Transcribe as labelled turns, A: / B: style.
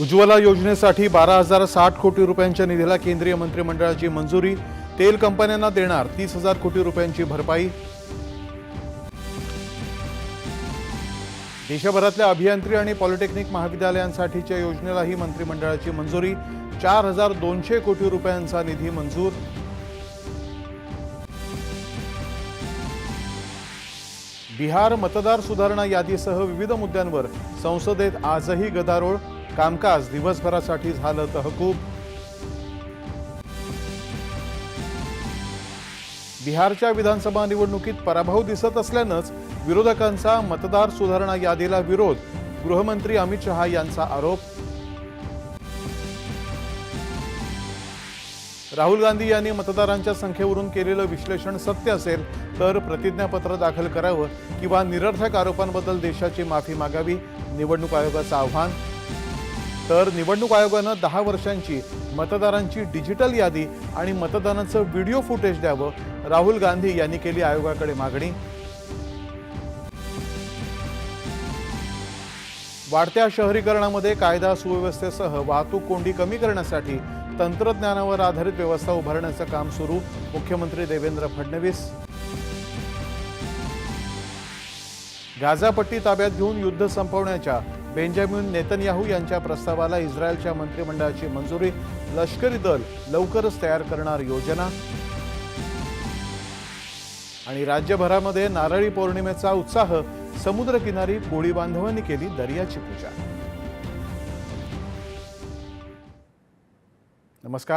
A: उज्ज्वला योजनेसाठी बारा हजार साठ कोटी रुपयांच्या निधीला केंद्रीय मंत्रिमंडळाची मंजुरी. तेल कंपन्यांना देणार तीस हजार कोटी रुपयांची भरपाई. देशभरातल्या अभियांत्रिकी आणि पॉलिटेक्निक महाविद्यालयांसाठीच्या योजनेलाही मंत्रिमंडळाची मंजुरी. चार हजार दोनशे कोटी रुपयांचा निधी मंजूर. बिहार मतदार सुधारणा यादीसह विविध मुद्द्यांवर संसदेत आजही गदारोळ. कामकाज दिवसभरासाठी झालं तहकूब. बिहारच्या विधानसभा निवडणुकीत पराभव दिसत असल्यानंच विरोधकांचा मतदार सुधारणा यादीला विरोध गृहमंत्री अमित शहा यांचा आरोप. राहुल गांधी यांनी मतदारांच्या संख्येवरून केलेलं विश्लेषण सत्य असेल तर प्रतिज्ञापत्र दाखल करावं किंवा निरर्थक आरोपांबद्दल देशाची माफी मागावी निवडणूक आयोगाचं आव्हान. तर निवडणूक आयोगानं दहा वर्षांची मतदारांची डिजिटल यादी आणि मतदानाचं व्हिडिओ फुटेज द्यावं राहुल गांधी यांनी केली आयोगाकडे मागणी. वाढत्या शहरीकरणामध्ये कायदा सुव्यवस्थेसह वाहतूक कोंडी कमी करण्यासाठी तंत्रज्ञानावर आधारित व्यवस्था उभारण्याचं काम सुरू मुख्यमंत्री देवेंद्र फडणवीस. गाझापट्टी ताब्यात घेऊन युद्ध संपवण्याच्या बेंजामिन नेतन्याहू यांच्या प्रस्तावाला इस्रायलच्या मंत्रिमंडळाची मंजुरी. लष्करी दल लवकरच तयार करणार योजना. आणि राज्यभरामध्ये नारळी पौर्णिमेचा उत्साह समुद्रकिनारी कोळी बांधवांनी केली दर्याची पूजा. नमस्कार.